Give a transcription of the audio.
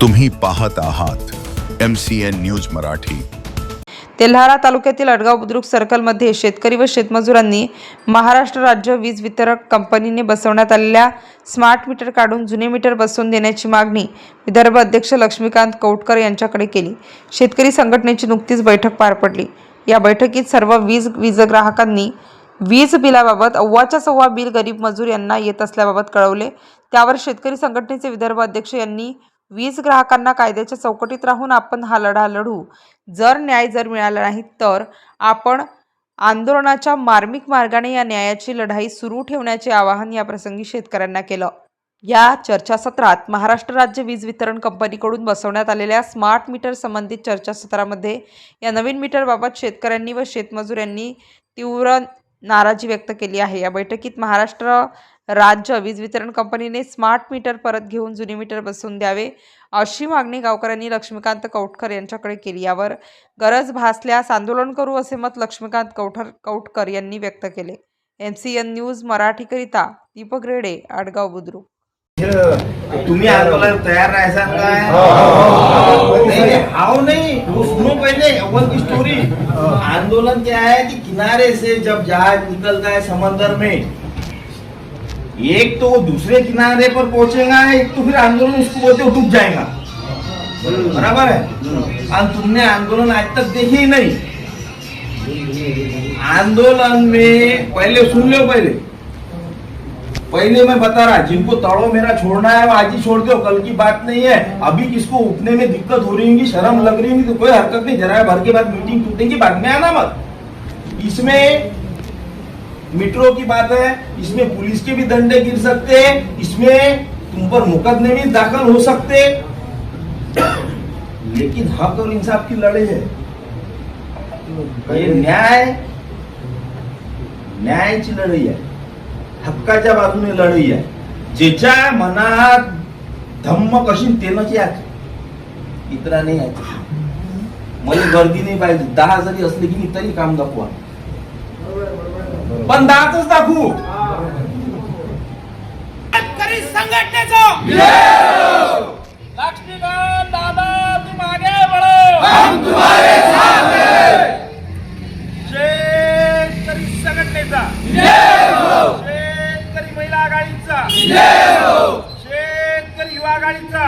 तुम्ही पाहत आहात M C N news Marathi. Telhara तालुक्यातील अडगाव बुद्रुक सर्कलमध्ये शेतकरी व शेतमजुरांनी महाराष्ट्र राज्य वीज वितरक कंपनीने बसवण्यात आलेल्या स्मार्ट मीटर काढून जुने मीटर बसवून देण्याची मागणी विदर्भ अध्यक्ष लक्ष्मीकांत कौटकर यांच्याकडे केली. शेतकरी संघटनेची नुकतीच बैठक पार पडली. या बैठकीत सर्व वीज वीज ग्राहकांनी वीज बिलाबाबत अव्वाच्या सव्वा बिल गरीब मजूर यांना येत असल्याबाबत कळवले. त्यावर शेतकरी संघटनेचे विदर्भ अध्यक्ष यांनी वीज ग्राहकांना कायद्याच्या चौकटीत राहून आपण हा लढा लढू. जर न्याय जर मिळाला नाही तर आपण आंदोलनाच्या मार्मिक मार्गाने या न्यायाची लढाई सुरू ठेवण्याचे आवाहन या प्रसंगी शेतकऱ्यांना केलं. या चर्चासत्रात महाराष्ट्र राज्य वीज वितरण कंपनीकडून बसवण्यात आलेल्या स्मार्ट मीटर संबंधित चर्चासत्रामध्ये या नवीन मीटरबाबत शेतकऱ्यांनी व शेतमजूर यांनी तीव्र नाराजी व्यक्त केली आहे. या बैठकीत महाराष्ट्र राज्य वीज वितरण कंपनीने स्मार्ट मीटर परत घेऊन जुने मीटर बसवून द्यावे अशी मागणी गावकऱ्यांनी लक्ष्मीकांत कौटकर यांच्याकडे केली. यावर गरज भासल्यास आंदोलन करू असे मत लक्ष्मीकांत कौठर कौटकर यांनी व्यक्त केले. एम सी एन न्यूज मराठीकरिता दीपक रेडे आडगाव बुद्रुक. तुम्ही आंदोलन तैयार राहायचा काय नहीं, नहीं, आंदोलन क्या है कि किनारे से जब जहाज़ निकलता है समंदर में, एक तो वो दूसरे किनारे पर पहुंचेगा, एक तो फिर आंदोलन उसको बोलते डूब जाएगा। बराबर है? और तुमने आंदोलन आज तक देखे ही नहीं। आंदोलन में पहले सुन लो पहले। पहले मैं बता रहा, जिनको तड़ो मेरा छोड़ना है, वो आज ही छोड़ दो, कल की बात नहीं है। अभी किसको उठने में दिक्कत हो रही होगी, शर्म लग रही होगी तो कोई हरकत नहीं, जरा भर के बाद मीटिंग टूटने की बाद में आना मत। इसमें मीटरों की बात है, इसमें पुलिस के भी डंडे गिर सकते हैं, इसमें तुम पर मुकदमे भी दाखिल हो सकते लेकिन हक और इंसाफ की लड़ाई है। ये न्याय न्यायाची लढाई आहे हक्काच्या बाजूने लढाई आहे. ज्याच्या मनात धम्म कशी तेनच याच इतरा नाही याच मला गर्दी नाही पाहिजे. दहा जरी असले की मी तरी काम दाखवा. पण दहाच दाखवू. संघटनेचं. शेतकरी युवा आघाडीचा.